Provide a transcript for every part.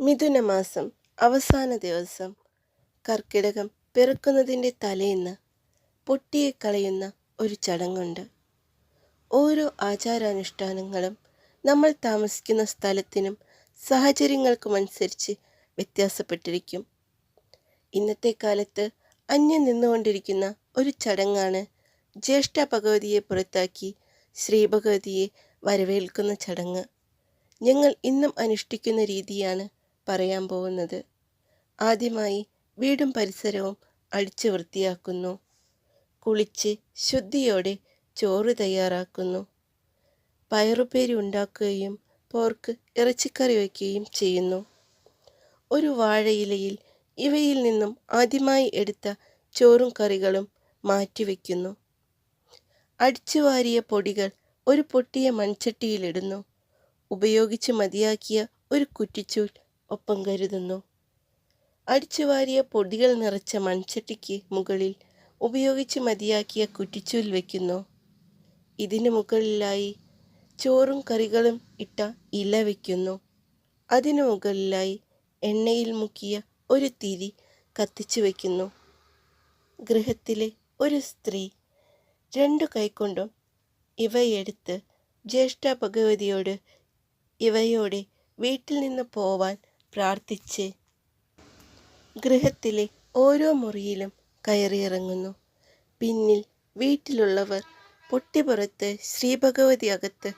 മിഥുനമാസം അവസാന ദിവസം. കർക്കിടകം പിറക്കുന്നതിന്റെ തലേന്ന് പൊട്ടിയെ കളയുന്ന ഒരു ചടങ്ങുണ്ട്. ഓരോ ആചാരാനുഷ്ഠാനങ്ങളും നമ്മൾ താമസിക്കുന്ന സ്ഥലത്തിനും സാഹചര്യങ്ങൾക്കുമനുസരിച്ച് വ്യത്യാസപ്പെട്ടിരിക്കും. ഇന്നത്തെ കാലത്ത് അന്യം നിന്നുകൊണ്ടിരിക്കുന്ന ഒരു ചടങ്ങാണ് ജ്യേഷ്ഠ ഭഗവതിയെ പുറത്താക്കി ശ്രീ ഭഗവതിയെ വരവേൽക്കുന്ന ചടങ്ങ്. ഞങ്ങൾ ഇന്നും അനുഷ്ഠിക്കുന്ന രീതിയാണ് പറയാൻ പോകുന്നത്. ആദ്യമായി വീടും പരിസരവും അടിച്ചു വൃത്തിയാക്കുന്നു. കുളിച്ച് ശുദ്ധിയോടെ ചോറ് തയ്യാറാക്കുന്നു. പയറുപേരി ഉണ്ടാക്കുകയും പോർക്ക് ഇറച്ചിക്കറി വയ്ക്കുകയും ചെയ്യുന്നു. ഒരു വാഴയിലയിൽ ഇവയിൽ നിന്നും ആദ്യമായി എടുത്ത ചോറും കറികളും മാറ്റിവെക്കുന്നു അടിച്ചുവാരിയ പൊടികൾ ഒരു പൊട്ടിയ മൺചട്ടിയിലിടുന്നു. ഉപയോഗിച്ച് മതിയാക്കിയ ഒരു കുറ്റിച്ചൂൽ ഒപ്പം കരുതുന്നു. അടിച്ചുവാരിയ പൊടികൾ നിറച്ച മൺചട്ടിക്ക് മുകളിൽ ഉപയോഗിച്ച് മതിയാക്കിയ കുറ്റിച്ചൂൽ വയ്ക്കുന്നു ഇതിന് മുകളിലായി ചോറും കറികളും ഇട്ട ഇല വയ്ക്കുന്നു അതിനു മുകളിലായി എണ്ണയിൽ മുക്കിയ ഒരു തിരി കത്തിച്ചു വയ്ക്കുന്നു ഗൃഹത്തിലെ ഒരു സ്ത്രീ രണ്ടു കൈക്കൊണ്ടും ഇവയെടുത്ത് ജ്യേഷ്ഠ ഭഗവതിയോട് ഇവയോടെ വീട്ടിൽ നിന്ന് പോവാൻ പ്രാർത്ഥിച്ച് ഗൃഹത്തിലെ ഓരോ മുറിയിലും കയറിയിറങ്ങുന്നു. പിന്നിൽ വീട്ടിലുള്ളവർ പൊട്ടിപ്പുറത്ത് ശ്രീഭഗവതി അകത്ത്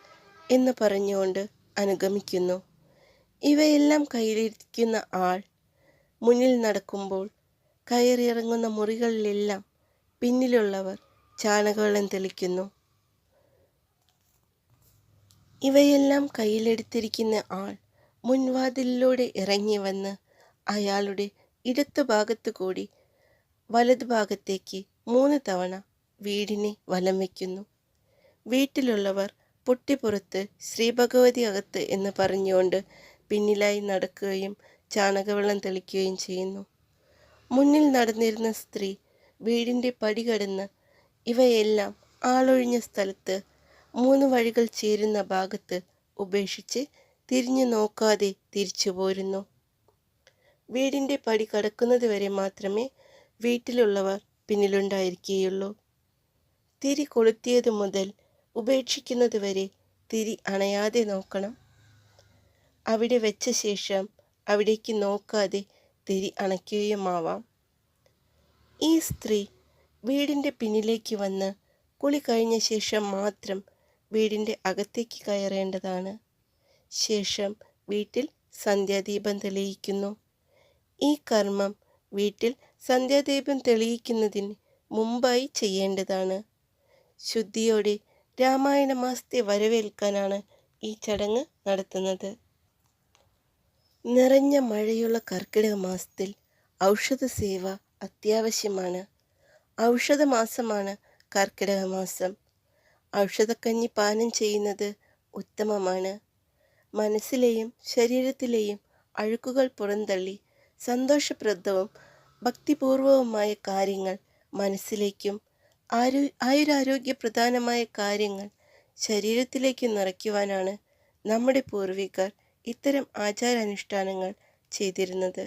എന്ന് പറഞ്ഞുകൊണ്ട് അനുഗമിക്കുന്നു. ഇവയെല്ലാം കയ്യിലിരിക്കുന്ന ആൾ മുന്നിൽ നടക്കുമ്പോൾ കയറിയിറങ്ങുന്ന മുറികളിലെല്ലാം പിന്നിലുള്ളവർ ചാണകവെള്ളം തെളിക്കുന്നു. ഇവയെല്ലാം കയ്യിലെടുത്തിരിക്കുന്ന ആൾ മുൻവാതിലിലൂടെ ഇറങ്ങി വന്ന് അയാളുടെ ഇടത്തു ഭാഗത്തു കൂടി വലതുഭാഗത്തേക്ക് മൂന്ന് തവണ വീടിനെ വലം വയ്ക്കുന്നു. വീട്ടിലുള്ളവർ പൊട്ടിപ്പുറത്ത് ശ്രീഭഗവതി അകത്ത് എന്ന് പറഞ്ഞുകൊണ്ട് പിന്നിലായി നടക്കുകയും ചാണകവെള്ളം തെളിക്കുകയും ചെയ്യുന്നു. മുന്നിൽ നടന്നിരുന്ന സ്ത്രീ വീടിന്റെ പടി കടന്ന് ഇവയെല്ലാം ആളൊഴിഞ്ഞ സ്ഥലത്ത് മൂന്ന് വഴികൾ ചേരുന്ന ഭാഗത്ത് ഉപേക്ഷിച്ച് തിരിഞ്ഞു നോക്കാതെ തിരിച്ചു പോരുന്നു. വീടിന്റെ പടി കടക്കുന്നത് വരെ മാത്രമേ വീട്ടിലുള്ളവർ പിന്നിലുണ്ടായിരിക്കുകയുള്ളൂ. തിരി കൊളുത്തിയത് മുതൽ ഉപേക്ഷിക്കുന്നത് വരെ തിരി അണയാതെ നോക്കണം. അവിടെ വെച്ച ശേഷം അവിടേക്ക് നോക്കാതെ തിരി അണയ്ക്കുകയുമാവാം. ഈ സ്ത്രീ വീടിന്റെ പിന്നിലേക്ക് വന്ന് കുളി കഴിഞ്ഞ ശേഷം മാത്രം വീടിന്റെ അകത്തേക്ക് കയറേണ്ടതാണ്. ശേഷം വീട്ടിൽ സന്ധ്യാദീപം തെളിയിക്കുന്നു. ഈ കർമ്മം വീട്ടിൽ സന്ധ്യാദീപം തെളിയിക്കുന്നതിന് മുമ്പായി ചെയ്യേണ്ടതാണ്. ശുദ്ധിയോടെ രാമായണ മാസത്തെ വരവേൽക്കാനാണ് ഈ ചടങ്ങ് നടത്തുന്നത്. നിറഞ്ഞ മഴയുള്ള കർക്കിടക മാസത്തിൽ ഔഷധ സേവ അത്യാവശ്യമാണ്. ഔഷധ മാസമാണ് കർക്കിടക മാസം. ഔഷധക്കഞ്ഞി പാനം ചെയ്യുന്നത് ഉത്തമമാണ്. മനസ്സിലെയും ശരീരത്തിലെയും അഴുക്കുകൾ പുറന്തള്ളി സന്തോഷപ്രദവും ഭക്തിപൂർവവുമായ കാര്യങ്ങൾ മനസ്സിലേക്കും ആരോ ആയുരാരോഗ്യപ്രധാനമായ കാര്യങ്ങൾ ശരീരത്തിലേക്ക് നിറയ്ക്കുവാനാണ് നമ്മുടെ പൂർവികർ ഇത്തരം ആചാരാനുഷ്ഠാനങ്ങൾ ചെയ്തിരുന്നത്.